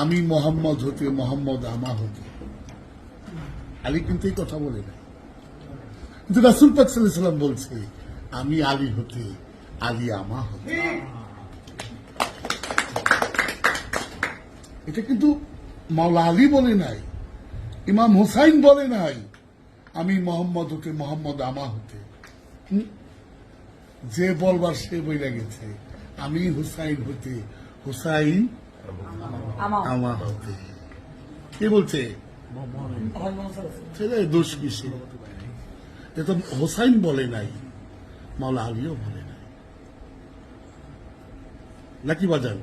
আমি মোহাম্মদ হতে, মোহাম্মদ আমা হতে। আলী কিন্তু এই কথা বলে না কিন্তু রাসুল পাক সাল্লাম বলছে, আমি আলী হতে, আলী আমা হতে। এটা কিন্তু মাওলা আলী বলে নাই, ইমাম হুসাইন বলে নাই, আমি মোহাম্মদ হতে, মোহাম্মদ আমা হতে? যে বলবার সে বইলা গেছে, আমি হুসাইন হতে, হুসাইন আমা। হতে কে বলছে? দোষ কিসে? এটা হোসাইন বলে নাই, মাওলা আলীও বলে নাই। নাকি বাজান?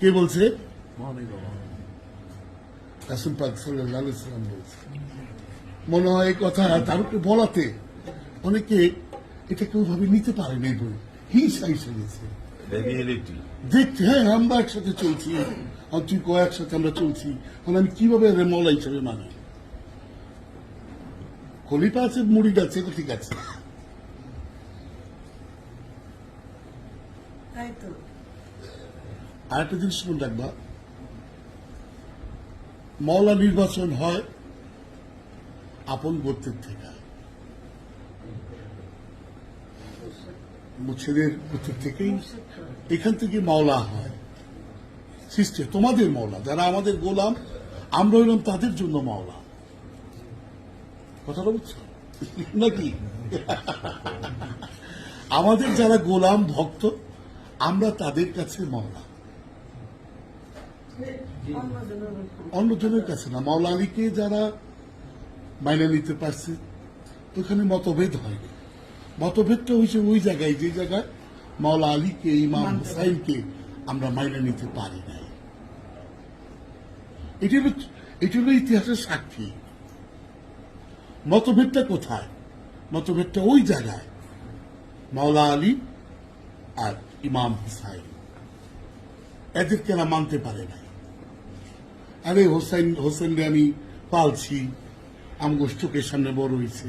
কে বলছে? রাসুল পাক সাল্লাম বলছে। মনে হয় কথা তার উপরে বলাতে অনেকে এটাকে ওইভাবে নিতে পারে নাই বই হিংসা হিসেবে দেখতে হ্যাঁ আমরা একসাথে চলছি আর তুই কয় একসাথে আমরা চলছি মানে আমি কীভাবে রে মৌলা হিসেবে মানি খলিফা আছে মুড়ি আছে এটা ঠিক আছে। তাই আর একটা জিনিস মনে রাখবা মৌলা নির্বাচন হয় আপন গোত্রের থেকে। মুছেদের গোত্রের থেকেই এখান থেকে মাওলা হয়, সৃষ্টি তোমাদের মাওলা, যারা আমাদের গোলাম, আমরা হইলাম তাদের জন্য মাওলা। কথাটা বুঝছ? নাকি? আমাদের যারা গোলাম, ভক্ত, আমরা তাদের কাছে মাওলা। অন্যজনের কাছে না। মাওলা আলীকে যারা মাইনে নিতে পারছে, ওখানে মতভেদ হয়নি। মতভেদটা হয়েছে ওই জায়গায় যে জায়গায় মাওলা আলীকে ইমাম হুসাইনকে আমরা মাইনে নিতে পারি নাই। এটি হলো এটি হলো ইতিহাসের সাক্ষী। মতভেদটা কোথায়? মতভেদটা ওই জায়গায় মাওলা আলী আর ইমাম হুসাইন। এদেরকে এরা মানতে পারে নাই। আরে হোসেন হোসেনরে আমি পালছি আমগো চোখের সামনে বড় হয়েছে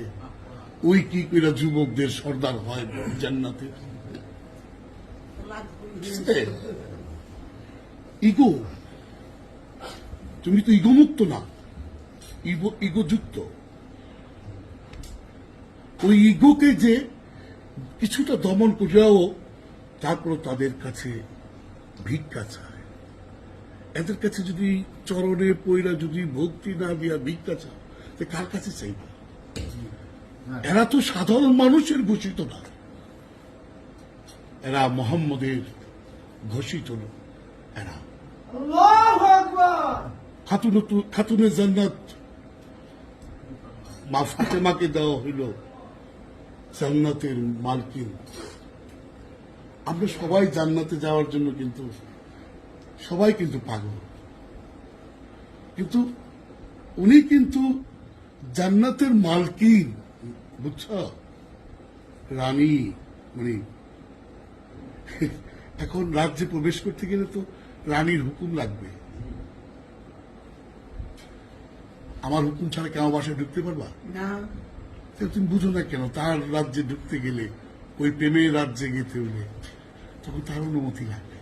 ওই কি করে যুবকদের সর্দার হয় জান্নাতে? ইগো, তুমি তো ইগো মুক্ত না, ইগো ইগো যুক্ত ওই ইগোকে যে কিছুটা দমন করিয়াও তারপর তাদের কাছে ভিক্ষা চায়। এদের কাছে যদি চরণে পয়রা যদি ভক্তি না দিয়া ভিক্ষা চাও, তো কার কাছে চাইবে? এরা তো সাধারণ মানুষের ঘোষিত না। এরা মোহাম্মদের ঘোষিত এরা খাতুন খাতুনের জান্নাত মা ফাতেমাকে দেওয়া হইল জান্নাতের মালকিন। আমরা সবাই জান্নাতে যাওয়ার জন্য কিন্তু সবাই কিন্তু পাগল। কিন্তু উনি কিন্তু জান্নাতের মালকিন। বুঝছ? রানী মানে এখন রাজ্যে প্রবেশ করতে গেলে তো রানীর হুকুম লাগবে। আমার হুকুম ছাড়া কেমন বাসায় ঢুকতে পারবা? না। তুমি বুঝো না কেন তার রাজ্যে ঢুকতে গেলে ওই প্রেমের রাজ্যে যেতে হলে তখন তার অনুমতি লাগবে।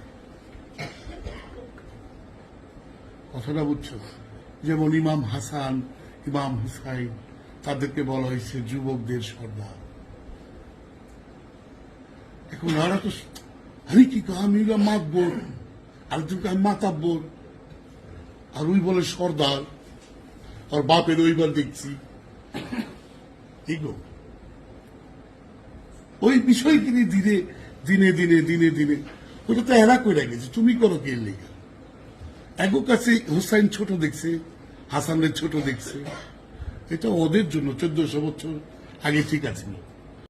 কথাটা বুঝছ? যেমন ইমাম হাসান ইমাম হুসাইন তাদেরকে বলা হয়েছে যুবকদের সর্দার এখন ওরা তো আরে কি আমি মাতবর আরেকজনকে আমি মাতাব্বর আর ওই বলে সর্দার, আর বাপের ওইবার দেখছি। ওই বিষয়কে নিয়ে ধীরে দিনে দিনে দিনে দিনে। ওটা তো এরা করে গেছে, তুমি করো কে লেগে? এগো কাছে হুসাইন ছোট দেখছে, হাসানের ছোট দেখছে। এটা ওদের জন্য চোদ্দশো বছর আগে ঠিক আছে।